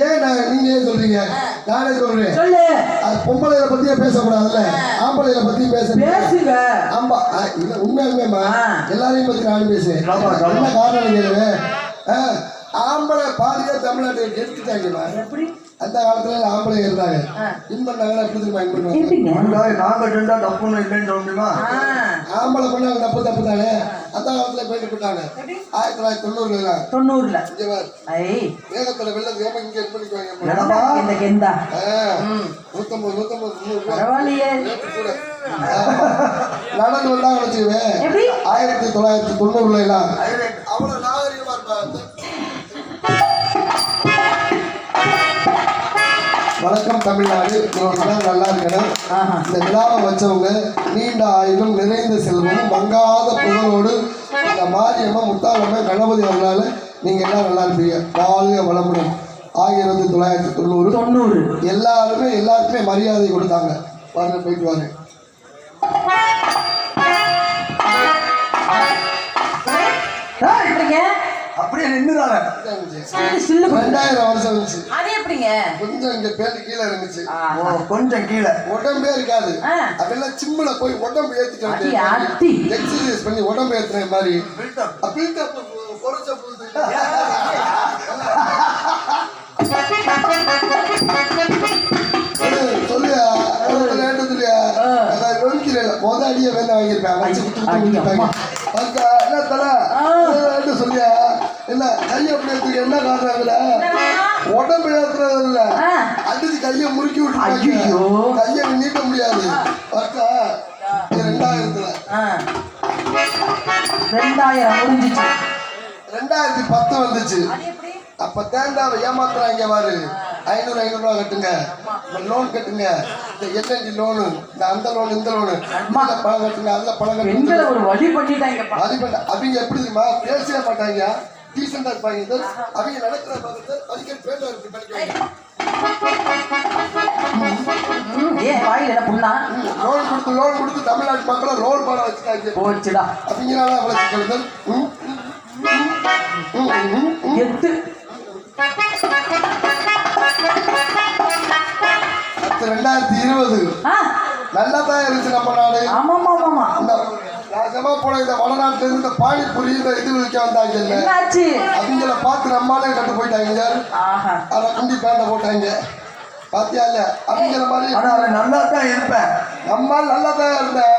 ஏன் நான் நீங்க ஏன் சொல்றீங்க நானே சொல்றேன். சொல்லு. அது பொம்பளைகளை பத்தியே பேசக்கூடாதுல்ல? ஆம்பளைகளை பத்தி பேச பேசுங்க. ஆமா இல்ல உண்மை உண்மைமா. எல்லாரையும் பத்தி நானும் பேசுவேன் என்ன காரணம் கேளுவேன் ஆம்பளை பாதியா தமிழ்நாட்டை எடுத்துட்டாங்கம்மா எப்படி? அந்த காலத்துல ஆம்பளை இருந்தாங்க. ஆ. இன் பண்ணாங்கன்னா எப்படி எப்படிங்க? நாங்க செஞ்சா தப்புன்னு இல்லைன்னு முடியுமா? ஆம்பளை பண்ணாங்க தப்பு தப்பு தானே அந்த காலத்துல போயிட்டு போட்டாங்க? ஆயிரத்தி தொள்ளாயிரத்தி தொண்ணூறுல. தொண்ணூறுல வேகத்துல வெள்ளம் வேகமா இங்க பண்ணிக்குவாங்க. நூத்தம்பது நூத்தம்பது முந்நூறு. நடந்து வந்தாங்க வச்சுக்குவேன். ஆயிரத்தி தொள்ளாயிரத்தி தொண்ணூறுல எல்லாம் அவ்வளவு வணக்கம் தமிழ்நாடு. எல்லாம் நல்லா இருக்கணும். இந்த விழாவை வச்சவங்க நீண்ட ஆயுளும் நிறைந்த செல்வமும் மங்காத புகழோடு இந்த மாரியம்மா முத்தாளம்மா கணபதி வரலாறு நீங்க எல்லாம் நல்லா இருப்பீங்க. வாழ்க வளமுடன். ஆயிரத்தி தொள்ளாயிரத்தி தொண்ணூறு. தொண்ணூறு. எல்லாருமே எல்லாருக்குமே மரியாதை கொடுத்தாங்க. வாங்க போயிட்டு ஏய், எப்படிங்க அப்படியே கொடு. ரெண்டாயிரம் வருஷம் இருந்துச்சு. அது எப்படிங்க? கொஞ்சம் இங்க பேட்டு கீழே இருந்துச்சு. கொஞ்சம் கீழே. உடம்பே இருக்காது. அதெல்லாம் சிம்மில் போய் உடம்பு ஏத்திட்டு அடி, அடி. எக்ஸசைஸ் பண்ணி உடம்பு ஏத்துற மாதிரி. பில்டப் குறைச்ச புது சொல்லியா? சொல்லியா? அதான் யோசிக்கிறேன் முத அடிய வேலை வாங்கியிருப்பேன். வச்சு விட்டு விட்டு அடி, விட்டுட்டாங்க. அம்மா. அக்கா, என்ன தல லேட்டு சொல்லியா என்ன கையை அப்படி எடுத்துக்க என்ன காரணங்கள உடம்பு ஏத்துறது இல்ல. அடிச்சு கையை முறுக்கி ஐயையோ. கையை நீட்ட முடியாது. இது ரெண்டாயிரத்துல. ரெண்டாயிரம் முடிஞ்சிச்சு. ரெண்டாயிரத்தி பத்து வந்துச்சு. அப்ப தேங்காவை ஏமாத்துறாங்க பாரு. ஐநூறு ஐநூறு ரூபா கட்டுங்க லோன் கட்டுங்க. இந்த எல்என்டி லோனு இந்த அந்த லோன் இந்த லோனு இந்த பணம் கட்டுங்க அதுல பணம் கட்டுங்க. வழி பண்ணிட்டாங்கப்பா. அது பண்ண அவங்க எப்படி தெரியுமா? பேசவே மாட்டாங்க. டீசெண்டா இருப்பாங்க. அவங்க நடக்கிற பார்த்து அதுக்கு பேட்டா இருக்கு ஏன் வாயில என்ன புண்ணா? லோன் கொடுத்து லோன் கொடுத்து தமிழ்நாட்டு மக்களை லோன் பண்ண வச்சுட்டாங்க போச்சுடா. ம். எத்து அடுத்து ரெண்டாயிரத்தி இருபது. நல்லா தான் இருந்துச்சு நம்ம நாடு. ஆமாமா ஆமாமா அந்த ராஜமா போன இந்த வடநாட்டுல இருந்து இந்த பானிபூரி இந்த இது விற்க வந்தாங்க அவங்கள பார்த்து நம்மளாலே கட்டு போயிட்டாங்க. ஆஹா. அதை குண்டி பேண்ட போட்டாங்க. பாத்தியா இல்ல? அப்படிங்கிற மாதிரி ஆனா அவன் நல்லா தான் இருப்பேன். நம்மால் நல்லா தான் இருந்தேன்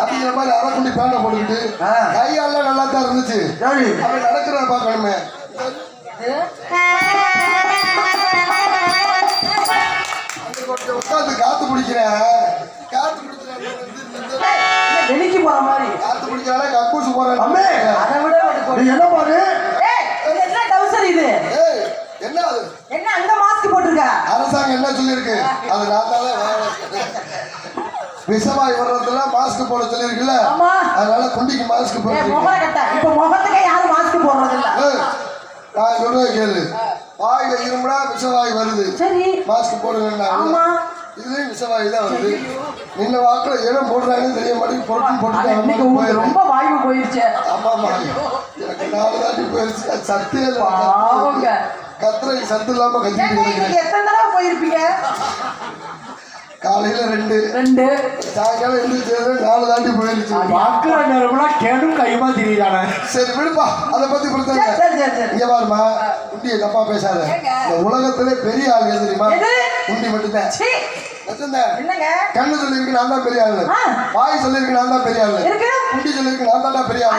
அப்படிங்கிற மாதிரி அரை குண்டி பேண்ட போட்டுக்கிட்டு. கையால நல்லா தான் இருந்துச்சு. சரி. அவன் நடக்கிறத பார்க்கணுமே. கொஞ்சம் உட்காந்து காத்து பிடிக்கிறேன் காத்து வெளிக்கு போற மாதிரி? காத்து பிடிக்கிறாலே கக்கூசு போறேன் அம்மே. அதை விட. நீ என்ன பாரு? என்ன டவுசர் இது? என்ன அது? என்ன அங்க மாஸ்க் போட்டிருக்க? அரசாங்கம் என்ன சொல்லியிருக்கு? அது நான் தானே விஷமாய் வர்றதுலாம் மாஸ்க் போட சொல்லியிருக்குல்ல? அதனால குண்டிக்கு மாஸ்க் கட்ட இப்ப முகத்துக்கே யாரும் மாஸ்க் போடுறது இல்ல நான் சொல்றத கேளு. வாயில இருமுடா விஷவாய் வருது. சரி. மாஸ்க் ஆமா. இதுலயும் விஷவாய் தான் வருது. நின்ன வாக்குல ஏன் போடுறாங்கன்னு தெரிய மாட்டேங்குது. பொருட்கள் போட்டு ரொம்ப வாய்வு போயிருச்சு. ஆமா ஆமா. எனக்கு நாலு தாட்டி போயிருச்சு. சத்தே இல்லை. கத்துறதுக்கு சத்து இல்லாம கத்திட்டு எத்தனை தடவை போயிருப்பீங்க? காலையில ரெண்டு. ரெண்டு. சாயங்காலம் எழுந்திரிச்சு நாலு தாண்டி போயிருச்சு. பார்க்கிற நேரம்லாம் கேடும் கைமா தெரியுதானே? சரி விடுப்பா. அதை பத்தி சரி இங்க பாருமா குண்டியை தப்பா பேசாத? இந்த உலகத்திலே பெரிய ஆள் எது தெரியுமா? குண்டி மட்டும்தான். கண்ணு சொல்லியிருக்கு நான் தான் பெரிய ஆளு. வாய் சொல்லியிருக்கு நான் தான் பெரிய ஆளு. குண்டி சொல்லியிருக்கு நான் தான்டா பெரிய ஆளு.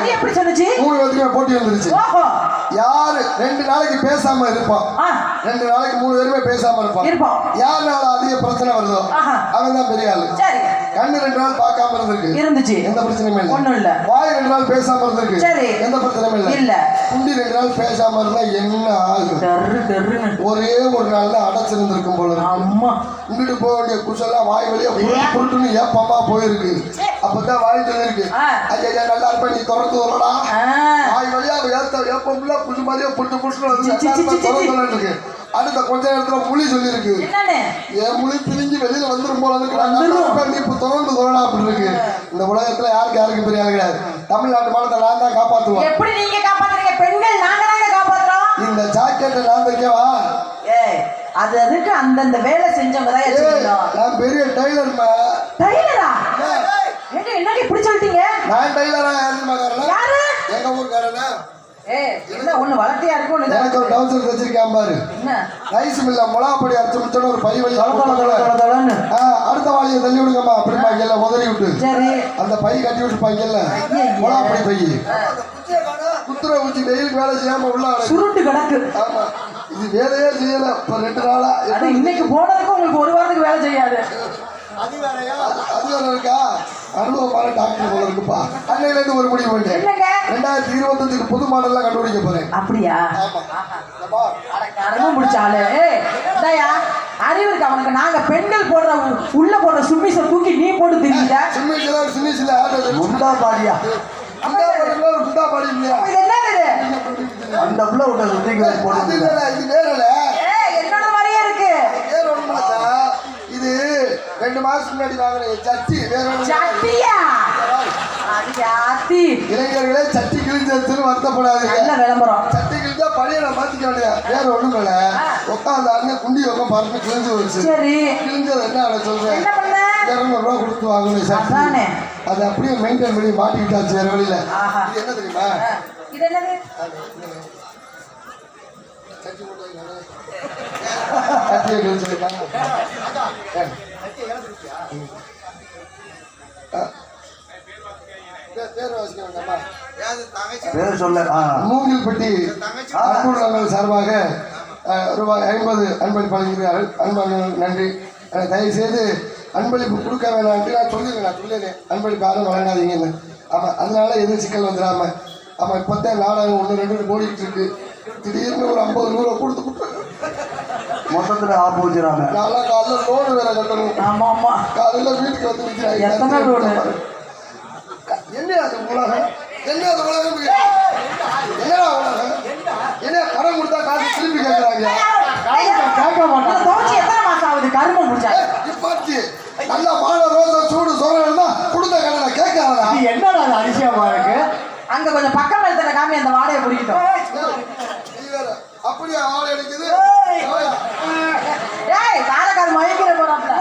மூணு பேருக்குமே போட்டி வந்துருச்சு. யாரு? ரெண்டு நாளைக்கு பேசாம இருப்பான் ரெண்டு நாளைக்கு மூணு பேருமே பேசாம இருப்பான் யாருனால அதிக பிரச்சனை வருதோ. அவன் தான் பெரிய ஆளு. கண்ணு ரெண்டு நாள் பார்க்காம இருந்திருக்கு. இருந்துச்சு. எந்த பிரச்சனையும் இல்லை. ஒண்ணும் இல்ல. வாய் ரெண்டு நாள் பேசாம இருந்திருக்கு. சரி. எந்த பிரச்சனையும் இல்லை. இல்ல. குண்டி ரெண்டு நாள் பேசாம இருந்தா என்ன ஆகும் ஒரே ஒரு நாள்ல அடைச்சிருந்திருக்கும் போல. அம்மா. இங்கிட்டு போக வேண்டிய குஷெல்லாம் வாய் வழியா புருட்டு புருட்டுன்னு ஏப்பமா போயிருக்கு. அப்பதான் வாய் ஆ. ஐயா நல்லா இருப்ப நீ திறந்து வரடா. வாய் வழியா ஏத்த ஏப்பம்ல புது மாதிரியே புட்டு புட்டு வந்து அடுத்த கொஞ்ச நேரத்துல புலி சொல்லியிருக்கு. என் முழி பிரிஞ்சு வெளியில வந்துரும் போல இருக்கு. நீ இப்ப திறந்து வரடா அப்படி இருக்கு. இந்த உலகத்துல யாருக்கு யாருக்கு பெரிய ஆள் கிடையாது. தமிழ்நாட்டு மானத்தை நான் தான் காப்பாத்துவேன். எப்படி நீங்க காப்பாத்துறீங்க? பெண்கள் நாங்க தாங்க காப்பாத்துறோம். இந்த ஜாக்கெட்டை நான் தைக்கவா? ஏய் அது அதுக்கு அந்தந்த வேலை செஞ்சவங்க தான் பெரிய டெய்லர்மா டைலரா நான் டெய்லரா யாருமா யாரு? எங்க ஊருக்காரனா எனக்கு ஒரு டவுசர் வச்சிருக்கேன் பாரு. ரைஸ் மில்ல மிளகாப்பொடி அரைச்சு ஒரு பை வழி. அடுத்த வாளியை தள்ளி விடுங்கம்மா. அப்படிப்பாங்கல்ல உதறி விட்டு. சரி. அந்த பை கட்டி விட்டுப்பாங்கல்ல ஐயையே. மிளகாப்பொடி பை. குத்துரை ஊச்சி வெயிலுக்கு வேலை செய்யாம உள்ள. சுருட்டு கிடக்கு. ஆமா. இது வேலையே செய்யல. இப்ப ரெண்டு நாளா அது இன்னைக்கு போனதுக்கு உங்களுக்கு ஒரு வாரத்துக்கு வேலை செய்யாது. அது வேற இருக்கா? அனுபவமான டாக்டர் போல இருக்குப்பா. அன்னையில இருந்து ஒரு முடிவு என்னங்க? ரெண்டாயிரத்தி இருபத்தஞ்சுக்கு புது மாடல்லாம் கண்டுபிடிக்க போறேன். அப்படியா. கரமும் பிடிச்சாலு அறிவு இருக்கு அவனுக்கு நாங்க பெண்கள் போடுற உள்ள போடுற சும்மிச தூக்கி நீ போட்டு திரியுத சின்ன சில சின்ன சில ஆட்டோ முண்டா பாடியா? பாடி இல்லையா? இது என்னது இது? அந்த புள்ள விட்ட இது வேறல ஏய் என்னோட மாதிரியே இருக்கு வேற ஒண்ணும் இல்லடா. இது ரெண்டு மாசத்துக்கு முன்னாடி வாங்கின சட்டி வேற. சட்டியா? அது ஜாத்தி இளைஞர்களே சட்டி கிழிஞ்சதுன்னு வருத்தப்படாதீங்க. நல்ல விளம்பரம். சட்டி கிழிஞ்சா பழைய மாத்திக்க வேண்டிய வேற ஒண்ணும் இல்ல. உட்காந்தாங்க குண்டி உட்காந்து பறந்து கிழிஞ்சு வருச்சு சரி. கிழிஞ்சது என்ன சொல்றேன்? என்ன பண்ண? இருநூறு ரூபா கொடுத்து வாங்கணும் சட்டி. அதை அப்படியே மெயின்டைன் பண்ணி மாட்டிக்கிட்டாச்சு வேற வழியில. இது என்ன தெரியுமா? இது என்னது? சட்டி போட்டு வைங்க. சட்டியை கிழிச்சிருக்காங்க பேர் சொல்ல மூங்கில்பட்டி அன்புள்ளங்கள் சார்பாக ரூபாய் ஐம்பது அன்பளிப்பு வழங்குகிறார்கள் அன்பான நன்றி. அஹ், தயவு செய்து அன்பளிப்பு கொடுக்க வேணாம்ட்டு நான் சொல்லிடுறேன். நான் சொல்லிடுறேன். அன்பளிப்பு யாரும் வழங்காதீங்கன்னு ஆமாம் அதனால எதுவும் சிக்கல் வந்துடாம ஆமாம் இப்போத்தான் நாடகம் ஒன்று ரெண்டு ஓடிக்கிட்டு இருக்கு. திடீர்னு ஒரு ஐம்பது நூறு கொடுத்து மொத்தத்துல ஆப்பு வச்சுறாங்க நான்லாம் காலைல லோனு வேற கட்டணும். ஆமா ஆமா காலையில் வீட்டுக்கு வந்து எத்தனை லோனு? என்ன அது உலகம்? என்ன அது உலகம்? என்னடா உலகம்? என்ன கடன் கொடுத்தா காசு திருப்பி கேட்குறாங்க கேட்க துவைச்சு எத்தனை மாசம் ஆகுது? கருமம் முடிச்சா இப்பாச்சு நல்ல மாலை ரோசை சூடு சோழனா கொடுத்த கடனை கேட்காதா இது என்னடா அது அதிசயமா இருக்கு அங்க கொஞ்சம் பக்கம் எழுத்துல காமி அந்த வாடையை பிடிக்கட்டும் நீ வேற அப்படியே ஆள் அடிக்குது ஏய் காலக்கார மயக்கிற போறாப்ல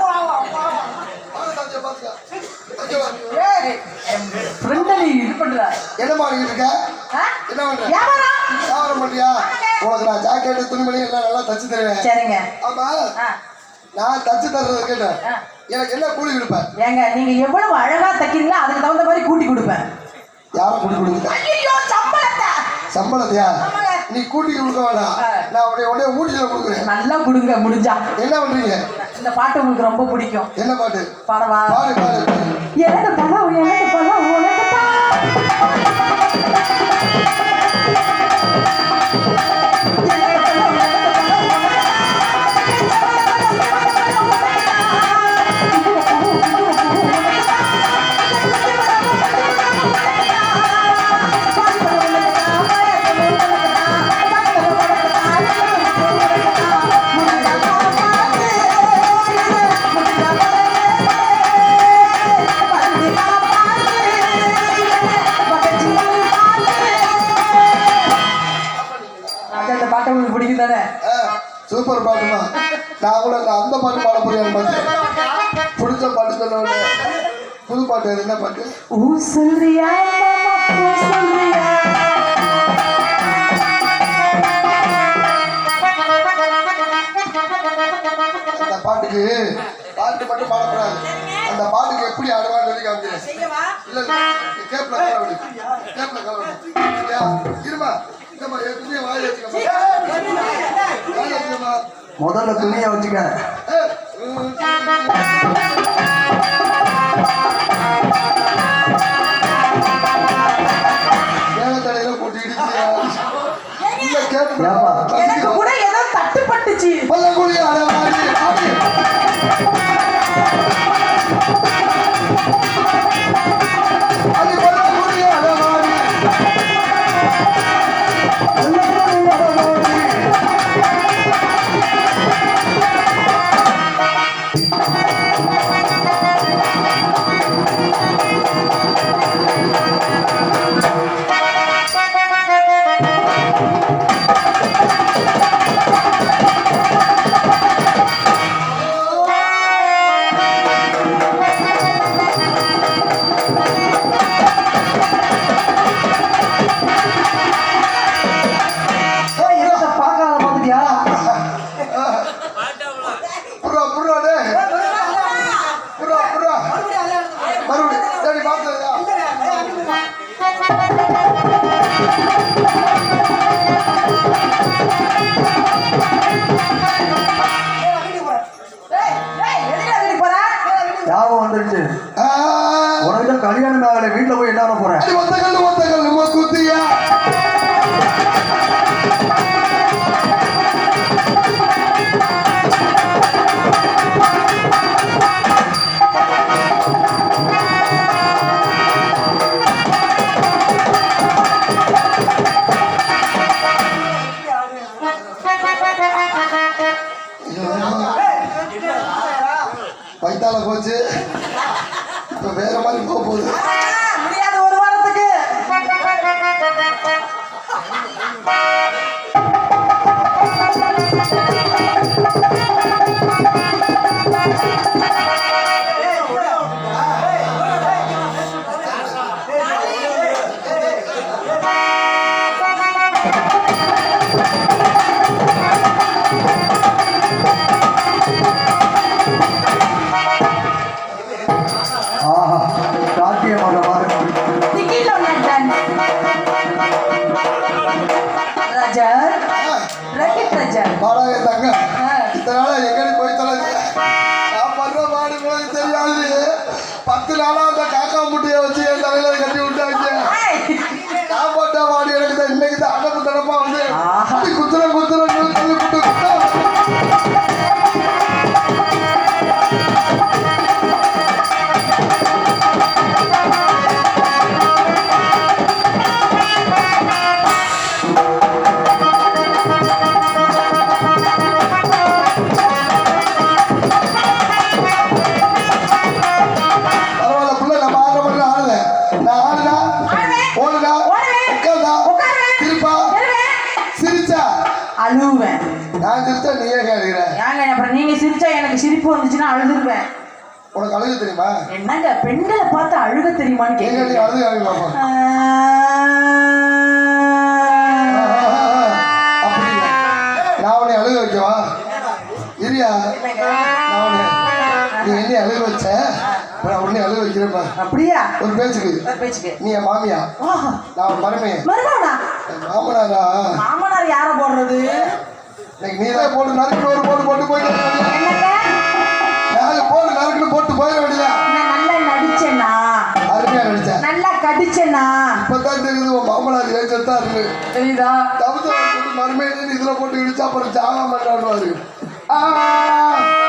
ஏய் ஃப்ரெண்ட நீ இது பண்ற என்ன பண்ணிட்டு இருக்க? என்ன பண்ற? வியாபாரம்? பண்றியா? உனக்கு நான் ஜாக்கெட்டு துணிமணி எல்லாம் நல்லா தச்சு தருவேன். சரிங்க. ஆமா? நான் தச்சு தர்றது கேட்டேன். எனக்கு என்ன கூலி கொடுப்பேன் ஏங்க நீங்க எவ்வளவு அழகா தைக்கிறீங்களோ அதுக்கு தகுந்த மாதிரி கூட்டி கொடுப்பேன். யாரை கூலி கொடுக்குற ஐயோ சம்பளத்தை. சம்பளத்தையா. நீ கூட்டி கொடுக்க வேண்டாம். நான் உடைய உடனே ஊட்டியில கொடுக்குறேன். நல்லா கொடுங்க முடிஞ்சா. என்ன பண்றீங்க? இந்த பாட்டு உங்களுக்கு ரொம்ப பிடிக்கும். என்ன பாட்டு? பாடவா? பாடு பாடு பாடு. எனக்கு பழம் எனக்கு பழம். Thank you. சூப்பர் பாட்டுமா? நான் கூட அந்த அந்த பாட்டு பாட பார்த்தேன் பிடிச்ச பாட்டு உடனே புது பாட்டு என்ன பாட்டு? ஊ சொல்றியா? மாமா, ஊ சொல்றியா அந்த பாட்டுக்கு பாட்டு மட்டும் பாடக்கூடாது. அந்த பாட்டுக்கு எப்படி ஆடுவான்னு சொல்லி காமிக்கிறேன். இல்ல கேப்ல கலவடி கேப்ல கலவடி இருமா. இல்லம்மா எப்படியே வாய் வச்சுக்கம்மா முதல்ல துணியை வச்சுக்க? எனக்கு கூட ஏதோ தட்டுப்பட்டுச்சு. பல்லங்குழி அடவாடி ரக்கெட் ரஜர் வாடகை தங்க ஆ. இத்தனை நாளா எங்கடி போய் தொலைஞ்ச? நான் பண்ற பாடு உங்களுக்கு தெரியாது. பத்து நாளா அந்த காக்கா முட்டையை வச்சு என் தலையில சிரிச்சா கேட்கிற ஏங்க அப்புறம் நீங்க சிரிச்சா எனக்கு சிரிப்பு வந்துச்சுன்னா அழுதுருவேன். உனக்கு அழுக தெரியுமா? என்னங்க பெண்களை பார்த்து அழுக தெரியுமான்னு நீ கேட்குறீங்க அழுது காமிப்பாப்பா அப்படி இல்ல. நான் உன்னை அழுக வைக்கவா? நான் உன்னை நீ என்னை அழுக வச்ச? நான் உன்னை அழுக வைக்கிறேன்ப்பா அப்படியா? ஒரு பேச்சுக்கு. பேச்சுக்கு. நீ என் மாமியா. நான் உன் மருமே மருமகனா? என் மாமனாரா? மாமனார் யார போடுறது? இன்னைக்கு நீ தான் போட்டு நறுக்குன்னு ஒரு போட்டு போட்டு போயிட போட்டு நறுக்குன்னு போட்டு போயிட வேண்டியதா? நான் நல்லா நடிச்சேனா? அருமையா நடிச்சேன் நல்லா கடிச்சேனா? இப்பதான் தெரியுது உன் மாமனார் ஏற்றத்தா இருக்கு? தெரியுதா? தவிர இதுல போட்டு இடிச்சா அப்புறம் ஜாகா மாட்டாடுவாரு ஐயா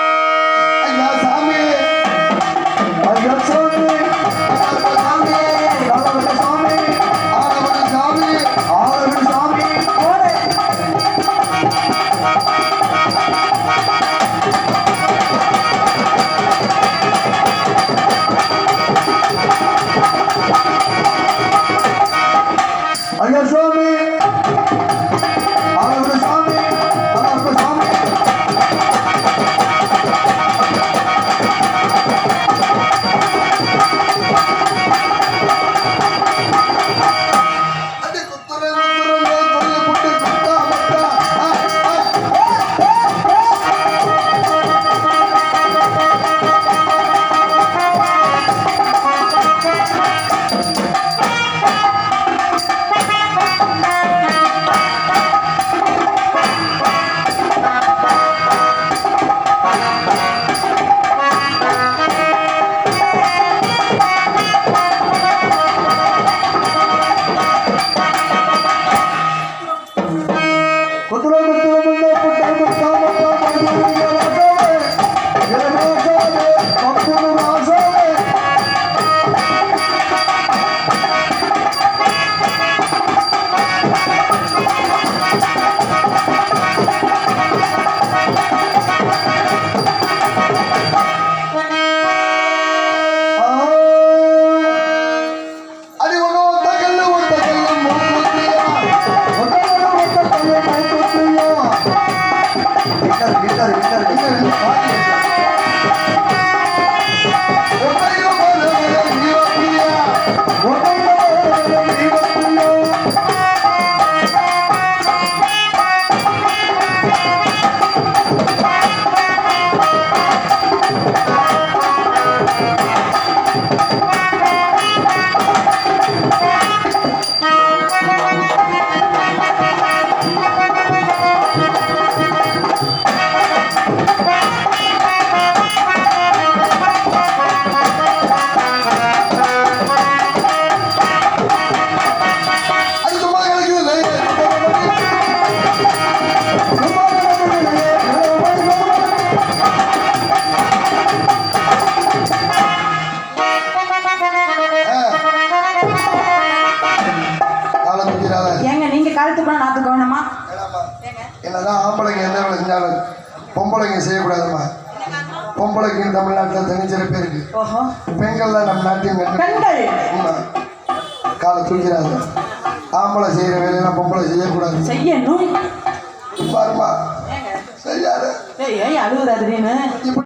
ஏங்க நீங்க காலத்து போனா நாத்து கவனமா என்னதான் ஆம்பளைங்க என்ன வேலை செஞ்சாலும் பொம்பளைங்க செய்யக்கூடாதுமா பொம்பளைக்கு தமிழ்நாட்டில் தனிச்சிறப்பு இருக்கு பெண்கள் தான் நம்ம நாட்டின் காலை தூக்கிறாங்க. ஆம்பளை செய்யற வேலையெல்லாம் பொம்பளை செய்யக்கூடாது. செய்யணும். பாருமா ஏய் ஏய் அழுகுதா